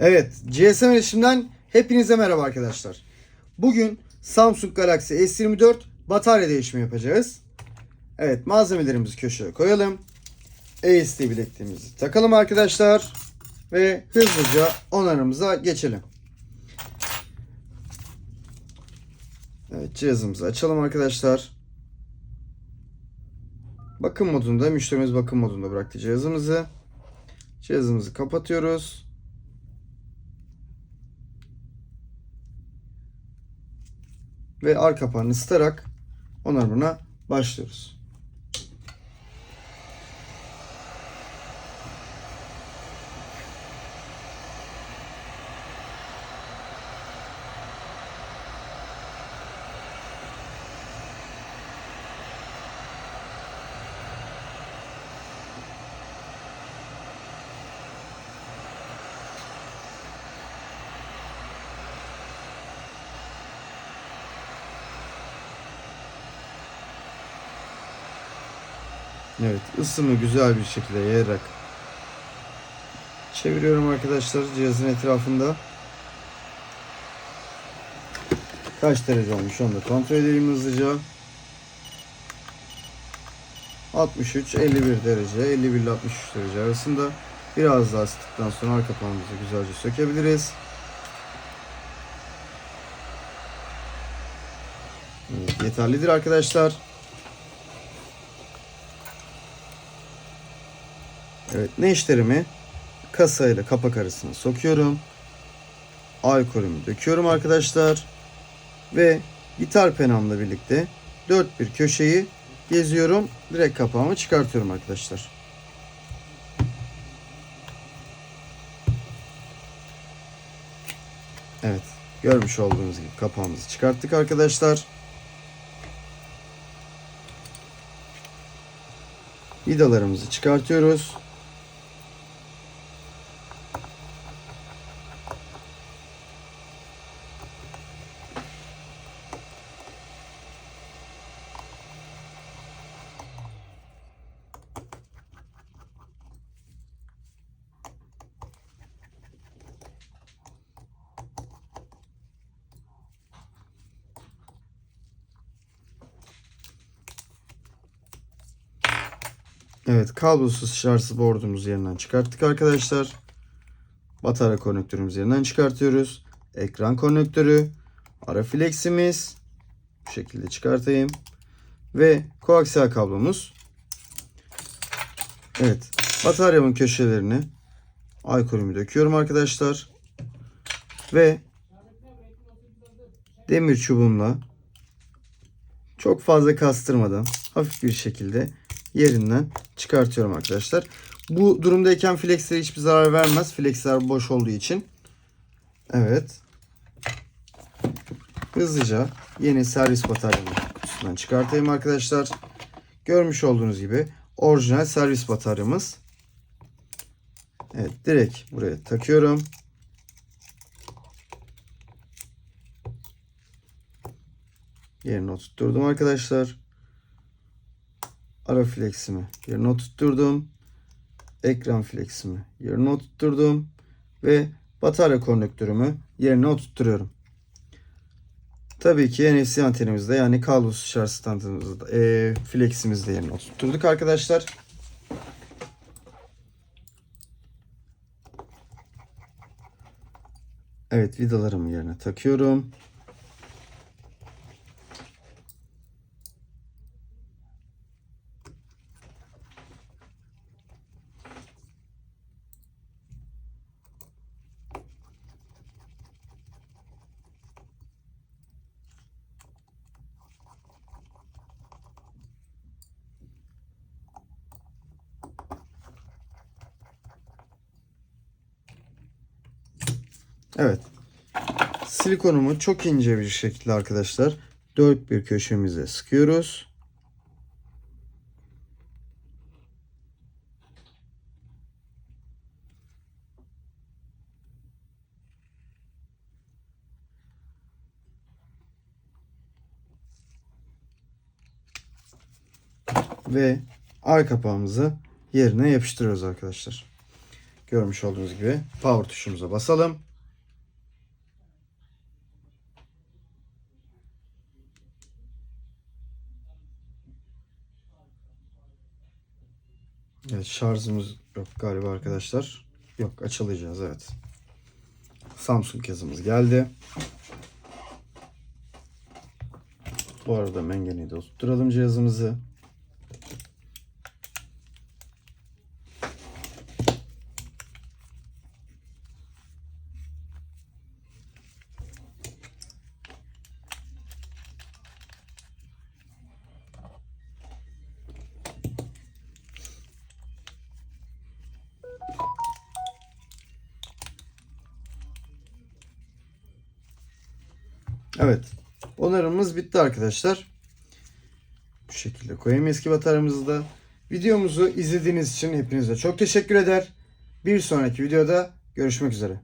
Evet, GSM iletişimden hepinize merhaba arkadaşlar. Bugün Samsung Galaxy S24 batarya değişimi yapacağız. Evet, malzemelerimizi köşeye koyalım. ASD bilekliğimizi takalım arkadaşlar. Ve hızlıca onarımıza geçelim. Evet, cihazımızı açalım arkadaşlar. Bakım modunda, müşterimiz bakım modunda bıraktı cihazımızı. Cihazımızı kapatıyoruz. Ve arka kapağını ısıtarak onarımına başlıyoruz. Evet ısımı güzel bir şekilde yayarak çeviriyorum arkadaşlar cihazın etrafında. Kaç derece olmuş onu da kontrol edelim hızlıca. 63 51 derece 51 ile 63 derece arasında biraz daha ısıttıktan sonra arka kapağımızı güzelce sökebiliriz. Evet, yeterlidir arkadaşlar. Evet neşterimi kasa ile kapak arasına sokuyorum. Alkolümü döküyorum arkadaşlar. Ve gitar penamla birlikte dört bir köşeyi geziyorum. Direkt kapağımı çıkartıyorum arkadaşlar. Evet görmüş olduğunuz gibi kapağımızı çıkarttık arkadaşlar. Vidalarımızı çıkartıyoruz. Evet kablosuz şarjsız board'umuzu yerinden çıkarttık arkadaşlar. Batarya konnektörümüzü yerinden çıkartıyoruz. Ekran konnektörü, ara fleximiz bu şekilde çıkartayım ve koaksiyel kablomuz. Evet bataryamın köşelerini alkolümü döküyorum arkadaşlar. Ve demir çubuğumla çok fazla kastırmadan hafif bir şekilde yerinden çıkartıyorum arkadaşlar. Bu durumdayken flexlere hiçbir zarar vermez. Flexler boş olduğu için. Evet. Hızlıca yeni servis bataryamı kutusundan çıkartayım arkadaşlar. Görmüş olduğunuz gibi orijinal servis bataryamız. Evet direkt buraya takıyorum. Yerine oturtturdum arkadaşlar. Ara fleximi yerine oturtturdum. Ekran fleximi yerine oturtturdum. Ve batarya konnektörümü yerine oturtturuyorum. Tabii ki NFC antenimizde yani kablosuz şarj standımızda e, fleximizi de yerine oturtturduk arkadaşlar. Evet vidalarımı yerine takıyorum. Evet. Silikonumu çok ince bir şekilde arkadaşlar dört bir köşemize sıkıyoruz. Ve arka kapağımızı yerine yapıştırıyoruz arkadaşlar. Görmüş olduğunuz gibi power tuşumuza basalım. Evet şarjımız yok galiba arkadaşlar. Yok açılacağız evet. Samsung yazımız geldi. Bu arada mengeneyi de oturtturalım cihazımızı. Evet. Onarımımız bitti arkadaşlar. Bu şekilde koyayım eski bataryamızı da. Videomuzu izlediğiniz için hepinize çok teşekkür eder. Bir sonraki videoda görüşmek üzere.